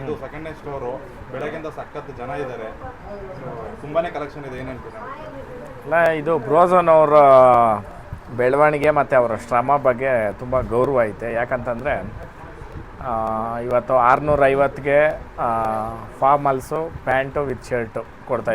ಇದು second hand store ಬೆಳಗಿಂದ ಸಖತ್ ಜನ ಇದ್ದಾರೆ ತುಂಬಾನೇ ಕಲೆಕ್ಷನ್ ಇದೆ. ಏನಂತೀರಾ ಅಲ್ಲ, ಇದು ಬ್ರೋಝನ್ ಅವರ ಬೆಳವಣಿಗೆ ಮತ್ತು ಅವರ ಶ್ರಮ ಬಗ್ಗೆ ತುಂಬ ಗೌರವ ಐತೆ. ಯಾಕಂತಂದರೆ ಇವತ್ತು ಆರುನೂರ ಐವತ್ತಿಗೆ ಫಾರ್ಮಲ್ಸು ಪ್ಯಾಂಟು ವಿತ್ ಶರ್ಟು ಕೊಡ್ತಾ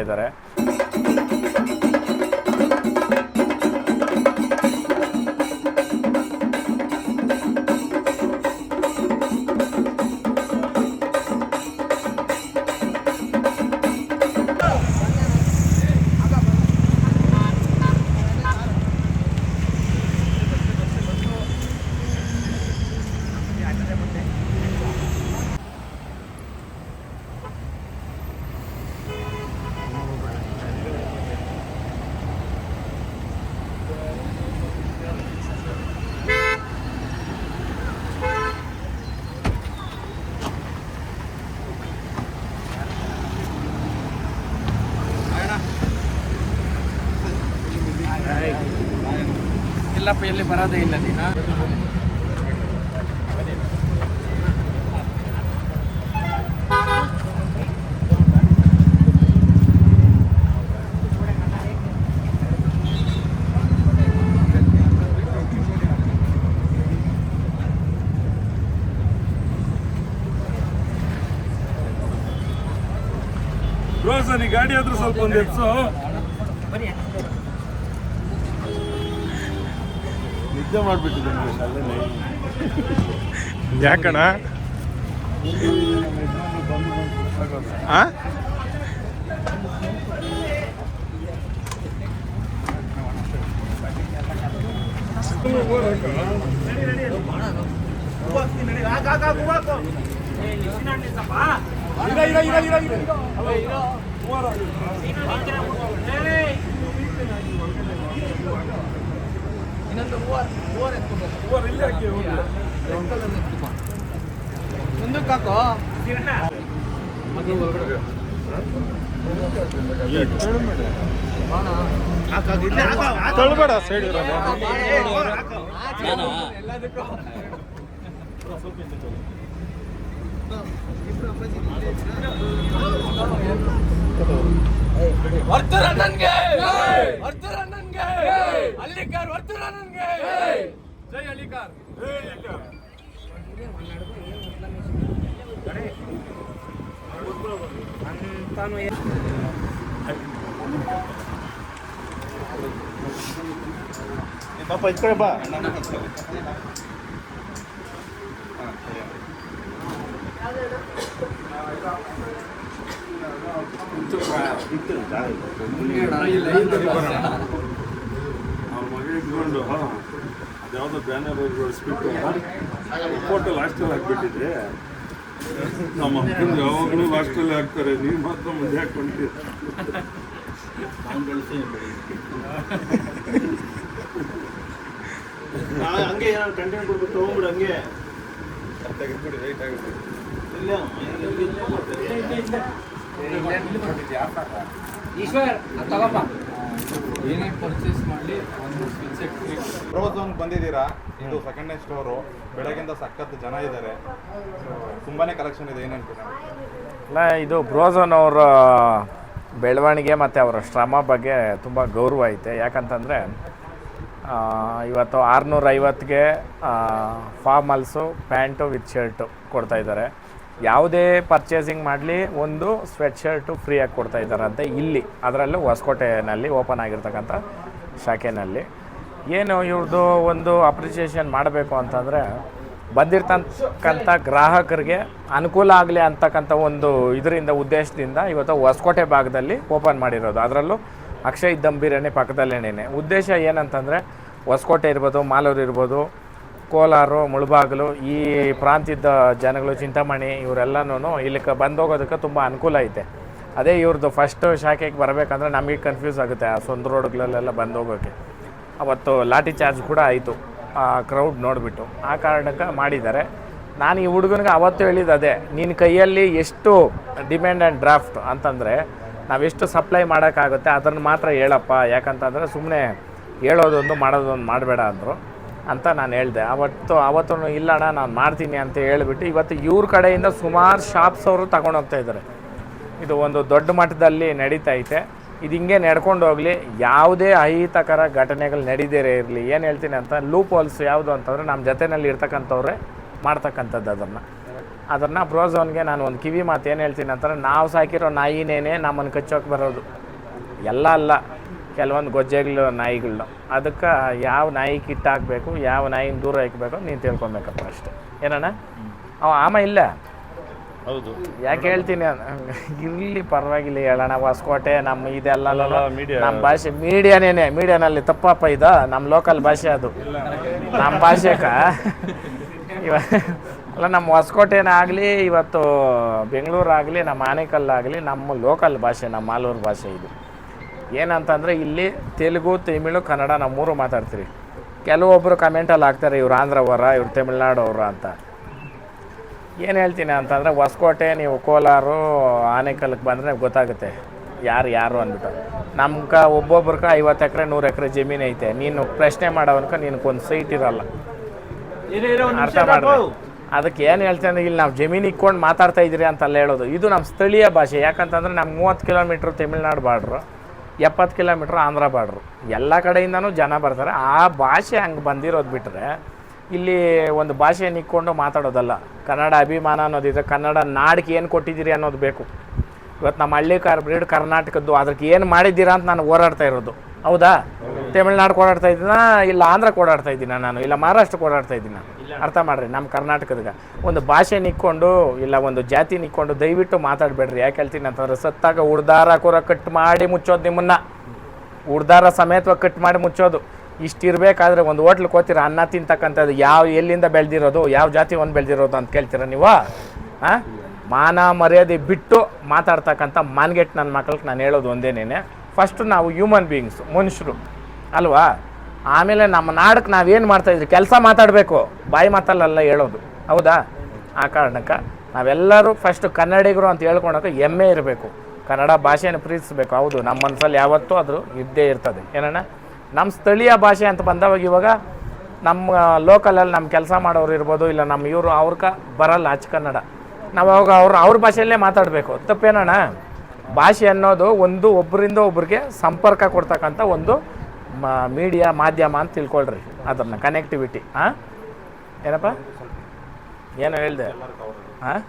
ಇಲ್ಲಪ್ಪ ಎಲ್ಲಿ ಬರೋದೇ ಇಲ್ಲ ದಿನ. ರೋಸನಿ ಗಾಡಿ ಆದ್ರೂ ಸ್ವಲ್ಪ ಒಂದು ಎಪ್ಸು ನಿದ್ದೆ ಮಾಡ್ಬಿಟ್ಟಿದ್ದೀನಿ ಅಲ್ಲೇ ಯಾಕಣ ಮುಂದಕ್ಕೆ ಹಾಕೋ ತಳ್ಬೇಡ ಸೈಡ್ ಇರೋದು. ನನ್ಗೆ! ವರ್ತುರ ನನ್ಗೆ! ವರ್ತುರ ನನ್ಗೆ! ಜೈ ಹಳ್ಳಿಕಾರ್ ಪಾಪ ಈ ಕಡೆ ಬಾ ಅವ್ರ ಮಗ ಇಟ್ಕೊಂಡು ಅದ್ಯಾವುದೋ ಬ್ಯಾನರ್ ಸ್ಪೀಕರ್ ಫೋಟೋ ಲಾಸ್ಟಲ್ಲಿ ಹಾಕ್ಬಿಟ್ಟಿದ್ರೆ ನಮ್ಮ ಅಪ್ಪಂದು ಯಾವಾಗಲೂ ಲಾಸ್ಟಲ್ಲಿ ಹಾಕ್ತಾರೆ, ನೀವು ಮಾತ್ರ ಮುಂದೆ ಹಾಕ್ಕೊಂಡಿದ್ದೀರಿ ಹಂಗೆ ಏನಾದ್ರು ಕಂಟೆಂಟ್ ಹಂಗೆ. ರೈಟ್ ಇಲ್ಲ ಈಶ್ವರ್ ತಗೋಪ್ಪ. ಏನೇ ಪರ್ಚೇಸ್ ಮಾಡಲಿ ಒಂದು ಸ್ವಿಚ್ ರೋಝೋನ್ ಬಂದಿದ್ದೀರಾ? ಇದು ಸೆಕೆಂಡ್ ಹ್ಯಾಂಡ್ ಸ್ಟೋರು ಬೆಳಗಿಂದ ಸಖತ್ ಜನ ಇದ್ದಾರೆ. ತುಂಬಾ ತುಂಬಾನೇ ಕಲೆಕ್ಷನ್ ಇದೆ. ಏನಂತ ಹೇಳ್ತೀರಾ? ಅಲ್ಲ ಇದು ಬ್ರೋಝೋನ್ ಅವರ ಬೆಳವಣಿಗೆ ಮತ್ತು ಅವರ ಶ್ರಮ ಬಗ್ಗೆ ತುಂಬ ಗೌರವ ಐತೆ. ಯಾಕಂತಂದರೆ ಇವತ್ತು ಆರುನೂರೈವತ್ತಿಗೆ ಫಾರ್ಮಲ್ಸು ಪ್ಯಾಂಟು ವಿತ್ ಶರ್ಟು ಕೊಡ್ತಾ ಇದ್ದಾರೆ. ಯಾವುದೇ ಪರ್ಚೇಸಿಂಗ್ ಮಾಡಲಿ ಒಂದು ಸ್ವೆಟ್ ಶರ್ಟು ಫ್ರೀಯಾಗಿ ಕೊಡ್ತಾ ಇದ್ದಾರಂತೆ ಇಲ್ಲಿ. ಅದರಲ್ಲೂ ಹೊಸಕೋಟೆನಲ್ಲಿ ಓಪನ್ ಆಗಿರ್ತಕ್ಕಂಥ ಶಾಖೆನಲ್ಲಿ. ಏನು ಇವ್ರದ್ದು ಒಂದು ಅಪ್ರಿಷಿಯೇಷನ್ ಮಾಡಬೇಕು ಅಂತಂದರೆ ಬಂದಿರ್ತಕ್ಕಂಥ ಗ್ರಾಹಕರಿಗೆ ಅನುಕೂಲ ಆಗಲಿ ಅಂತಕ್ಕಂಥ ಒಂದು ಇದರಿಂದ, ಉದ್ದೇಶದಿಂದ ಇವತ್ತು ಹೊಸಕೋಟೆ ಭಾಗದಲ್ಲಿ ಓಪನ್ ಮಾಡಿರೋದು. ಅದರಲ್ಲೂ ಅಕ್ಷಯ್ ದಮ್ ಬಿರಿಯಾನಿ ಪಕ್ಕದಲ್ಲೇನೇ ಉದ್ದೇಶ ಏನಂತಂದರೆ ಹೊಸಕೋಟೆ ಇರ್ಬೋದು, ಮಾಲೂರು ಇರ್ಬೋದು ಕೋಲಾರ, ಮುಳಬಾಗಿಲು, ಈ ಪ್ರಾಂತ್ಯದ ಜನಗಳು ಚಿಂತಾಮಣಿ ಇವರೆಲ್ಲನೂ ಇಲ್ಲಿಗೆ ಬಂದೋಗೋದಕ್ಕೆ ತುಂಬ ಅನುಕೂಲ ಐತೆ. ಅದೇ ಇವ್ರದ್ದು ಫಸ್ಟ್ ಶಾಖೆಗೆ ಬರಬೇಕಂದ್ರೆ ನಮಗೆ ಕನ್ಫ್ಯೂಸ್ ಆಗುತ್ತೆ ಆ ಸ್ವಂತ ರೋಡ್ಗಳಲ್ಲೆಲ್ಲ ಬಂದೋಗೋಕ್ಕೆ ಅವತ್ತು ಲಾಠಿ ಚಾರ್ಜ್ ಕೂಡ ಆಯಿತು ಆ ಕ್ರೌಡ್ ನೋಡಿಬಿಟ್ಟು. ಆ ಕಾರಣಕ್ಕೆ ಮಾಡಿದ್ದಾರೆ. ನಾನು ಈ ಹುಡುಗನಿಗೆ ಅವತ್ತು ಹೇಳಿದ್ದು ಅದೇ, ನಿನ್ನ ಕೈಯಲ್ಲಿ ಎಷ್ಟು ಡಿಮ್ಯಾಂಡ್ ಆ್ಯಂಡ್ ಡ್ರಾಫ್ಟ್ ಅಂತಂದರೆ ನಾವೆಷ್ಟು ಸಪ್ಲೈ ಮಾಡೋಕ್ಕಾಗುತ್ತೆ ಅದನ್ನು ಮಾತ್ರ ಹೇಳಪ್ಪ. ಯಾಕಂತಂದರೆ ಸುಮ್ಮನೆ ಹೇಳೋದೊಂದು ಮಾಡೋದೊಂದು ಮಾಡಬೇಡ ಅಂದರು. ಅಂತ ನಾನು ಹೇಳಿದೆ. ಅವತ್ತು ಅವತ್ತು ಇಲ್ಲಣ್ಣ ನಾನು ಮಾಡ್ತೀನಿ ಅಂತ ಹೇಳಿಬಿಟ್ಟು ಇವತ್ತು ಇವ್ರ ಕಡೆಯಿಂದ ಸುಮಾರು ಶಾಪ್ಸ್ ಅವರು ತಗೊಂಡೋಗ್ತಾ ಇದ್ದಾರೆ ಇದು ಒಂದು ದೊಡ್ಡ ಮಟ್ಟದಲ್ಲಿ ನಡೀತಾ ಐತೆ ಇದು ಹಿಂಗೆ ನಡ್ಕೊಂಡು ಹೋಗಲಿ. ಯಾವುದೇ ಅಹಿತಕರ ಘಟನೆಗಳು ನಡೀದೇ ಇರಲಿ. ಏನು ಹೇಳ್ತೀನಿ ಅಂತ ಲೂಪ್ ಹೋಲ್ಸ್ ಯಾವುದು ಅಂತಂದರೆ ನಮ್ಮ ಜೊತೆಯಲ್ಲಿ ಇರ್ತಕ್ಕಂಥವ್ರೆ ಮಾಡ್ತಕ್ಕಂಥದ್ದು ಅದನ್ನು. ಅದನ್ನು ಪ್ರೋಝೋನ್ಗೆ ನಾನು ಒಂದು ಕಿವಿ ಮಾತು ಏನು ಹೇಳ್ತೀನಿ ಅಂತಂದರೆ ನಾವು ಸಾಕಿರೋ ನಾಯಿನೇನೆ ನಮ್ಮನ್ನು ಕಚ್ಚೋಕೆ ಬರೋದು. ಎಲ್ಲ ಅಲ್ಲ. ಕೆಲವೊಂದು ಗೊಜ್ಜೆಗಳು ನಾಯಿಗಳನ್ನ ಅದಕ್ಕೆ ಯಾವ ನಾಯಿ ಕಿಟ್ ಹಾಕಬೇಕು ಯಾವ ನಾಯಿನ ದೂರ ಇಕ್ಬೇಕು ನೀನು ತಿಳ್ಕೊಬೇಕಪ್ಪ ಅಷ್ಟೇ. ಏನಣ್ಣ? ಅವ ಆಮ ಇಲ್ಲ? ಹೌದು. ಯಾಕೆ ಹೇಳ್ತೀನಿ ಇರಲಿ ಪರವಾಗಿಲ್ಲ ಹೇಳೋಣ ಹೊಸಕೋಟೆ ನಮ್ಮ ಇದೆಲ್ಲ. ನಮ್ಮ ಭಾಷೆ ಮೀಡಿಯಾನೇನೆ ಮೀಡಿಯಾನಲ್ಲಿ ತಪ್ಪಪ್ಪ ಇದ. ನಮ್ಮ ಲೋಕಲ್ ಭಾಷೆ ಅದು. ನಮ್ಮ ಭಾಷೆಕ ಇವ ಅಲ್ಲ ನಮ್ಮ ಹೊಸಕೋಟೆನಾಗಲಿ ಇವತ್ತು ಬೆಂಗಳೂರಾಗಲಿ ನಮ್ಮ ಆನೇಕಲ್ಲಾಗಲಿ ನಮ್ಮ ಲೋಕಲ್ ಭಾಷೆ ನಮ್ಮ ಮಾಲೂರು ಭಾಷೆ ಇದು. ಏನಂತಂದರೆ ಇಲ್ಲಿ ತೆಲುಗು ತಮಿಳು ಕನ್ನಡ ನಾವು ಮೂರು ಮಾತಾಡ್ತೀರಿ ಕೆಲವೊಬ್ಬರು ಕಮೆಂಟಲ್ಲಿ ಹಾಕ್ತಾರೆ ಇವ್ರು ಆಂಧ್ರವರ ಇವ್ರು ತಮಿಳ್ನಾಡವ್ರ ಅಂತ. ಏನು ಹೇಳ್ತೀನಿ ಅಂತಂದರೆ ಹೊಸಕೋಟೆ ನೀವು ಕೋಲಾರು ಆನೇಕಲ್ಗೆ ಬಂದರೆ ಗೊತ್ತಾಗುತ್ತೆ. ಯಾರು ಯಾರು ಅಂದ್ಬಿಟ್ಟು. ನಮ್ಗೆ ಒಬ್ಬೊಬ್ರಕ ಐವತ್ತು ಎಕರೆ ನೂರು ಎಕರೆ ಜಮೀನು ಐತೆ. ನೀನು ಪ್ರಶ್ನೆ ಮಾಡೋವನ್ಕ ಒಂದು ಸೈಟ್ ಇರಲ್ಲ. ಅರ್ಥ ಮಾಡ್ರಿ. ಅದಕ್ಕೆ ಏನು ಹೇಳ್ತೀನಿ ಅಂದ್ರೆ ಇಲ್ಲಿ ನಾವು ಜಮೀನು ಇಕ್ಕೊಂಡು ಮಾತಾಡ್ತಾ ಇದ್ದೀರಿ ಅಂತಲ್ಲ ಹೇಳೋದು. ಇದು ನಮ್ಮ ಸ್ಥಳೀಯ ಭಾಷೆ. ಯಾಕಂತಂದ್ರೆ ನಮ್ಮ ಮೂವತ್ತು ಕಿಲೋಮೀಟ್ರ್ ತಮಿಳ್ನಾಡು ಬಾರ್ಡ್ರು. ಎಪ್ಪತ್ತು ಕಿಲೋಮೀಟ್ರ್ ಆಂಧ್ರ ಬಾರ್ಡ್ರು. ಎಲ್ಲ ಕಡೆಯಿಂದನೂ ಜನ ಬರ್ತಾರೆ. ಆ ಭಾಷೆ ಹಂಗೆ ಬಂದಿರೋದು ಬಿಟ್ಟರೆ ಇಲ್ಲಿ ಒಂದು ಭಾಷೆಯನ್ನು ಇಕ್ಕೊಂಡು ಮಾತಾಡೋದಲ್ಲ. ಕನ್ನಡ ಅಭಿಮಾನ ಅನ್ನೋದಿದೆ. ಕನ್ನಡ ನಾಡಿಗೆ ಏನು ಕೊಟ್ಟಿದ್ದೀರಿ ಅನ್ನೋದು ಬೇಕು. ಇವತ್ತು ನಮ್ಮ ಹಳ್ಳಿ ಕಾರ್ ಬ್ರೀಡ್ ಕರ್ನಾಟಕದ್ದು ಅದಕ್ಕೆ ಏನು ಮಾಡಿದ್ದೀರಾ ಅಂತ ನಾನು ಹೋರಾಡ್ತಾ ಇರೋದು. ಹೌದಾ? ತಮಿಳ್ನಾಡು ಓಡಾಡ್ತಾ ಇದ್ದೀನ ಇಲ್ಲ ಆಂಧ್ರ ಓಡಾಡ್ತಾ ಇದ್ದೀನ ನಾನು ಇಲ್ಲ ಮಹಾರಾಷ್ಟ್ರಕ್ಕೆ ಓಡಾಡ್ತಾ ಇದ್ದೀನ. ಅರ್ಥ ಮಾಡ್ರಿ ನಮ್ಮ ಕರ್ನಾಟಕದಾಗ ಒಂದು ಭಾಷೆ ನಿಕ್ಕೊಂಡು ಇಲ್ಲ ಒಂದು ಜಾತಿ ನಿಕ್ಕೊಂಡು ದಯವಿಟ್ಟು ಮಾತಾಡಬೇಡ್ರಿ. ಯಾಕೆ ಹೇಳ್ತೀನಿ ಅಂತಂದ್ರೆ ಸತ್ತಾಗ ಉಡ್ದಾರ ಕೂರ ಕಟ್ ಮಾಡಿ ಮುಚ್ಚೋದು ನಿಮ್ಮನ್ನ. ಉಡ್ದಾರ ಸಮೇತವಾಗಿ ಕಟ್ ಮಾಡಿ ಮುಚ್ಚೋದು. ಇಷ್ಟು ಇರಬೇಕಾದ್ರೆ ಒಂದು ಹೋಟ್ಲಿಗೆ ಹೋಗ್ತೀರ ಅನ್ನ ತಿಂತಕ್ಕಂಥದ್ದು ಯಾವ ಎಲ್ಲಿಂದ ಬೆಳೆದಿರೋದು ಯಾವ ಜಾತಿ ಒಂದು ಬೆಳೆದಿರೋದು ಅಂತ ಕೇಳ್ತೀರ ನೀವು? ಹಾಂ ಮಾನ ಮರ್ಯಾದೆ ಬಿಟ್ಟು ಮಾತಾಡ್ತಕ್ಕಂಥ ಮಾನ್ಗೆಟ್ ನನ್ನ ಮಕ್ಳಿಗೆ ನಾನು ಹೇಳೋದು ಒಂದೇನೇನೆ. ಫಸ್ಟ್ ನಾವು ಹ್ಯೂಮನ್ ಬೀಯಿಂಗ್ಸು ಮನುಷ್ಯರು. ಅಲ್ವಾ? ಆಮೇಲೆ ನಮ್ಮ ನಾಡಕ್ಕೆ ನಾವೇನು ಮಾಡ್ತಾಯಿದ್ರಿ ಕೆಲಸ ಮಾತಾಡಬೇಕು. ಬಾಯಿ ಮಾತಲ್ಲೆಲ್ಲ ಹೇಳೋದು. ಹೌದಾ? ಆ ಕಾರಣಕ್ಕೆ ನಾವೆಲ್ಲರೂ ಫಸ್ಟ್ ಕನ್ನಡಿಗರು ಅಂತ ಹೇಳ್ಕೊಳಕ್ಕೆ ಹೆಮ್ಮೆ ಇರಬೇಕು. ಕನ್ನಡ ಭಾಷೆಯನ್ನು ಪ್ರೀತಿಸಬೇಕು. ಹೌದು, ನಮ್ಮ ಮನಸ್ಸಲ್ಲಿ ಯಾವತ್ತೂ ಅದು ಇದ್ದೇ ಇರ್ತದೆ. ಏನಣ್ಣ? ನಮ್ಮ ಸ್ಥಳೀಯ ಭಾಷೆ ಅಂತ ಬಂದವಾಗ ಇವಾಗ ನಮ್ಮ ಲೋಕಲಲ್ಲಿ ನಮ್ಮ ಕೆಲಸ ಮಾಡೋರು ಇರ್ಬೋದು, ಇಲ್ಲ ನಮ್ಮ ಇವರು ಅವ್ರಕ ಬರಲ್ಲ ಅಚ್ಚ ಕನ್ನಡ. ನಾವು ಅವಾಗ ಅವ್ರು, ಅವ್ರ ಭಾಷೆಯಲ್ಲೇ ಮಾತಾಡಬೇಕು. ತಪ್ಪೇನಣ್ಣ? ಭಾಷೆ ಅನ್ನೋದು ಒಂದು ಒಬ್ಬರಿಂದ ಒಬ್ಬರಿಗೆ ಸಂಪರ್ಕ ಕೊಡ್ತಕ್ಕಂಥ ಒಂದು ಮೀಡಿಯಾ ಮಾಧ್ಯಮ ಅಂತ ತಿಳ್ಕೊಳ್ರಿ ಅದನ್ನ ಕನೆಕ್ಟಿವಿಟಿ ಹಾಂ ಏನಪ್ಪ? ಏನೋ ಹೇಳಿದೆ? ಹಾಂ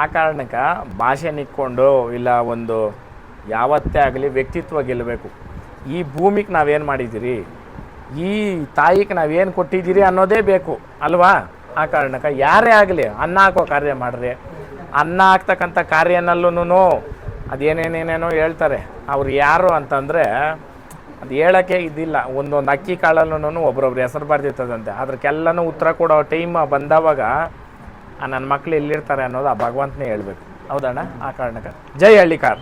ಆ ಕಾರಣಕ್ಕೆ ಭಾಷೆ ನಿಕ್ಕೊಂಡು ಇಲ್ಲ ಒಂದು ಯಾವತ್ತೇ ಆಗಲಿ ವ್ಯಕ್ತಿತ್ವ ಗೆಲ್ಲಬೇಕು. ಈ ಭೂಮಿಗೆ ನಾವೇನು ಮಾಡಿದ್ದೀರಿ? ಈ ತಾಯಿಗೆ ನಾವೇನು ಕೊಟ್ಟಿದ್ದೀರಿ ಅನ್ನೋದೇ ಬೇಕು, ಅಲ್ವಾ? ಆ ಕಾರಣಕ್ಕೆ ಯಾರೇ ಆಗಲಿ ಅನ್ನ ಹಾಕೋ ಕಾರ್ಯ ಮಾಡ್ರಿ. ಅನ್ನ ಹಾಕ್ತಕ್ಕಂಥ ಕಾರ್ಯನಲ್ಲೂ ಅದೇನೇನೇನೇನೋ ಹೇಳ್ತಾರೆ. ಅವ್ರು ಯಾರು ಅಂತಂದರೆ ಅದು ಹೇಳೋಕ್ಕೆ ಇದಿಲ್ಲ. ಒಂದೊಂದು ಅಕ್ಕಿ ಕಾಳಲ್ಲೂ ಒಬ್ರೊಬ್ರು ಹೆಸರು ಬರ್ದಿರ್ತದಂತೆ. ಅದಕ್ಕೆಲ್ಲನೂ ಉತ್ತರ ಕೊಡೋ ಟೈಮ್ ಬಂದವಾಗ ಆ ನನ್ನ ಮಕ್ಳು ಎಲ್ಲಿರ್ತಾರೆ ಅನ್ನೋದು ಆ ಭಗವಂತನೇ ಹೇಳ್ಬೇಕು. ಹೌದಣ್ಣ? ಆ ಕಾರಣಕ್ಕೆ. ಜೈ ಹಳ್ಳಿಕಾರ್.